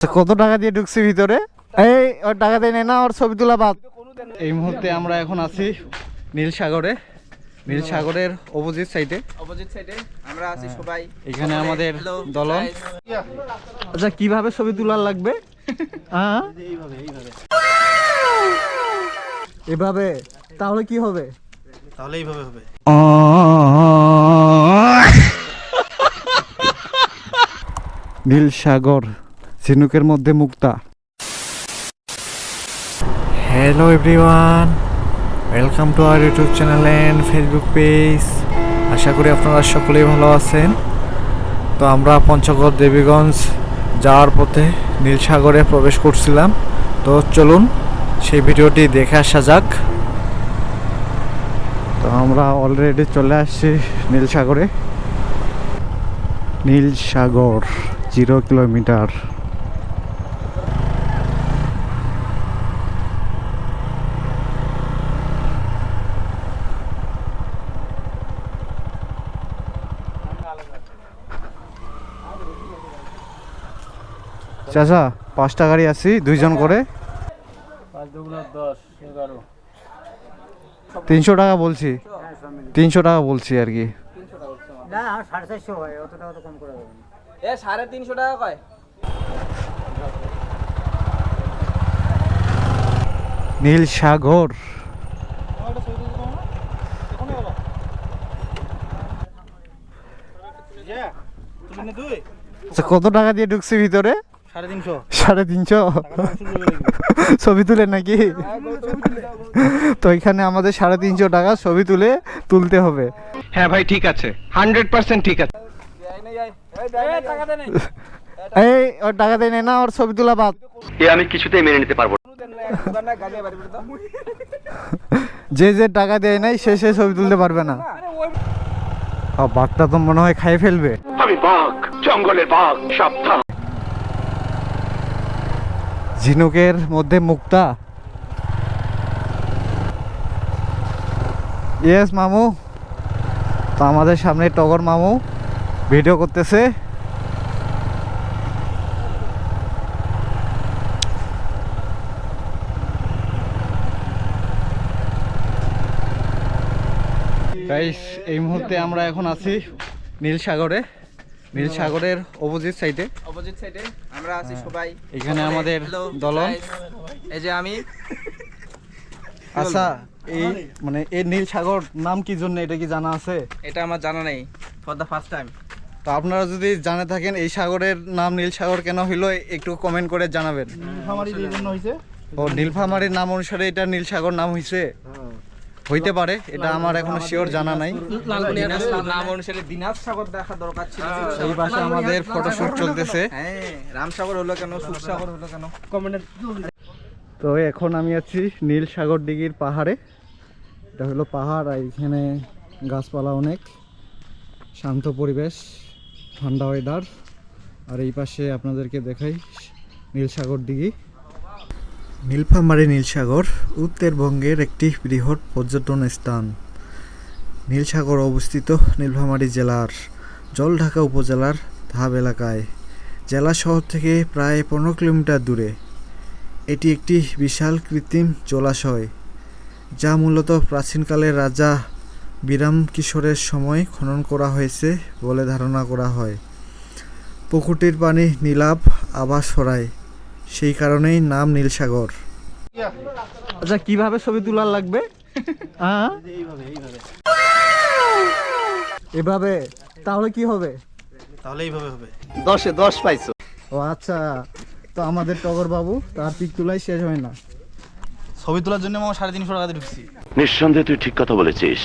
আচ্ছা, কত টাকা দিয়ে ঢুকছি ভিতরে? এই ওর টাকা দেয় না ওর ছবি তোলা বাদ। এই মুহূর্তে আমরা এখন আছি নীল সাগরে নীল সাগরের অপোজিট সাইডে। অপোজিট সাইডে আমরা আছি সবাই। এখানে আমাদের দলন। আচ্ছা কীভাবে ছবি তোলার লাগবে? হ্যাঁ? এভাবে? তাহলে কি হবে? তাহলে এইভাবে হবে। নীল সাগর ঝিনুকের মধ্যে মুক্তা। Hello everyone welcome to our YouTube channel and Facebook page আশা করি আপনারা সকলেই ভালো আছেন। তো আমরা পঞ্চগড় দেবীগঞ্জ যাওয়ার পথে নীলসাগরে প্রবেশ করছিলাম। তো চলুন সেই ভিডিওটি দেখে আসা যাক। তো আমরা অলরেডি চলে আসছি নীল সাগরে নীল সাগর জিরো কিলোমিটার চাচা পাঁচটা গাড়ি আছি দুইজন করে। তিনশো টাকা বলছি। তিনশো টাকা বলছি আর কি। সাড়ে তিনশো টাকা কয়? নীল সাগর। আচ্ছা, কত টাকা দিয়ে ঢুকছি ভিতরে? সাড়ে তিনশো। ছবি তুলে নাকি? তো এখানে আমাদের সাড়ে তিনশো টাকা ছবি তুলে তুলতে হবে। হ্যাঁ ভাই ঠিক আছে। হান্ড্রেড পার্সেন্ট ঠিক আছে। এই ওর টাকা দেয় না ওর ছবি তোলা বাদ। এ আমি কিছুতেই মেনে নিতে পারব যে যে টাকা দেয় নাই সে সে ছবি তুলতে পারবে না। আর বাঘটা তো মনে হয় খাই ফেলবে। আমি বাঘ জঙ্গলের বাঘ সাবধান। ঝিনুকের মধ্যে মুক্তা। ইয়েস মামু। তো আমাদের সামনে টগর মামু ভিডিও করতেছে। এই মুহূর্তে আমরা এখন আছি নীল সাগরে নীল সাগরের অপোজিট সাইডে। অপোজিট সাইডে আমরা আছি সবাই। এখানে আমাদের দলন। এই যে আমি। আচ্ছা এই মানে এই নীল সাগর নাম কি জন্য এটা কি জানা আছে? এটা আমার জানা নেই ফর দ্য ফার্স্ট টাইম তো আপনারা যদি জানে থাকেন এই সাগরের নাম নীল সাগর কেন হইল একটু কমেন্ট করে জানাবেন। এই জন্য হয়েছে। ও নীলফামারীর নাম অনুসারে এটা নীল সাগর নাম হইছে। হইতে পারে এটা আমার এখনও শিওর জানা নাই। নাম অনুসারে দিনাজ সাগর দেখা দরকার ছিল। এই পাশে আমাদের ফটোশুট চলতেছে। হ্যাঁ রামসাগর হলো কেন সুখসাগর হলো কেন? কমেন্টের তো এখন আমি আছি নীল সাগর দিঘির পাহাড়ে। এটা হলো পাহাড় আর এখানে গাছপালা অনেক শান্ত পরিবেশ ঠান্ডা ওয়েদার আর এই পাশে আপনাদেরকে দেখাই নীল সাগর দিঘি। নীলফামারী নীলসাগর উত্তরবঙ্গের একটি বৃহৎ পর্যটন স্থান। নীলসাগর অবস্থিত নীলফামারী জেলার জলঢাকা উপজেলার ধাব এলাকায়। জেলা শহর থেকে প্রায় পনেরো কিলোমিটার দূরে। এটি একটি বিশাল কৃত্রিম জলাশয়, যা মূলত প্রাচীনকালের রাজা বিরাম কিশোরের সময় খনন করা হয়েছে বলে ধারণা করা হয়। পুকুরটির পানি নীলাভ আবাস ছড়ায় সেই কারণেই নাম নীলসাগর। আচ্ছা কীভাবে ছবি তোলার লাগবে? হ্যাঁ? এভাবে তাহলে কি হবে? তাহলে এইভাবে হবে। দশে দশ পাইছো। ও আচ্ছা তো আমাদের টগর বাবু তার পিক তোলাই শেষ হয় না। ছবি তোলার জন্য আমার সাড়ে তিনশো টাকা দিয়ে ঢুকছি। নিঃসন্দেহে তুই ঠিক কথা বলেছিস।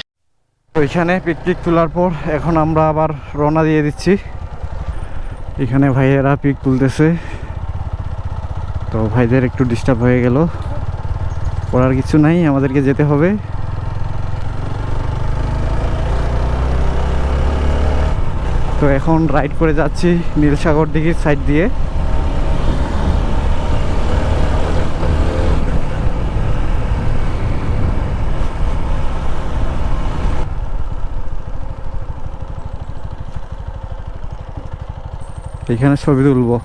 ওইখানে পিকনিক তোলার পর এখন আমরা আবার রওনা দিয়ে দিচ্ছি। এখানে ভাইয়েরা পিক তুলতেছে। তো ভাইদের একটু ডিস্টার্ব হয়ে গেল। করার কিছু নাই, আমাদেরকে যেতে হবে। তো এখন রাইড করে যাচ্ছি নীলসাগর দিঘির সাইড দিয়ে। এখানে ছবি তুলবো।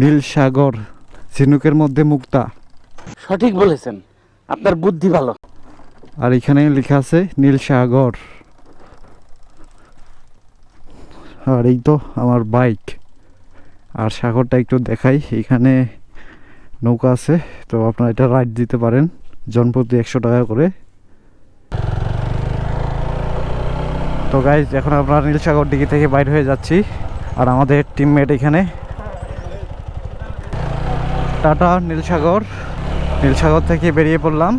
নীল সাগর ঝিনুকের মধ্যে মুক্তা। সঠিক বলেছেন। আপনার বুদ্ধি ভালো। আর এখানে লেখা আছে নীল সাগর। আর এই তো আমার বাইক। আর সাগরটা একটু দেখাই এখানে নৌকা আছে তো আপনারা এটা রাইড দিতে পারেন জনপ্রতি একশো টাকা করে। তো গাইজ এখন আমরা নীলসাগর দিকে থেকে বাইর হয়ে যাচ্ছি আর আমাদের টিমমেট এখানে টাটা নীলসাগর। নীলসাগর থেকে বেরিয়ে পড়লাম।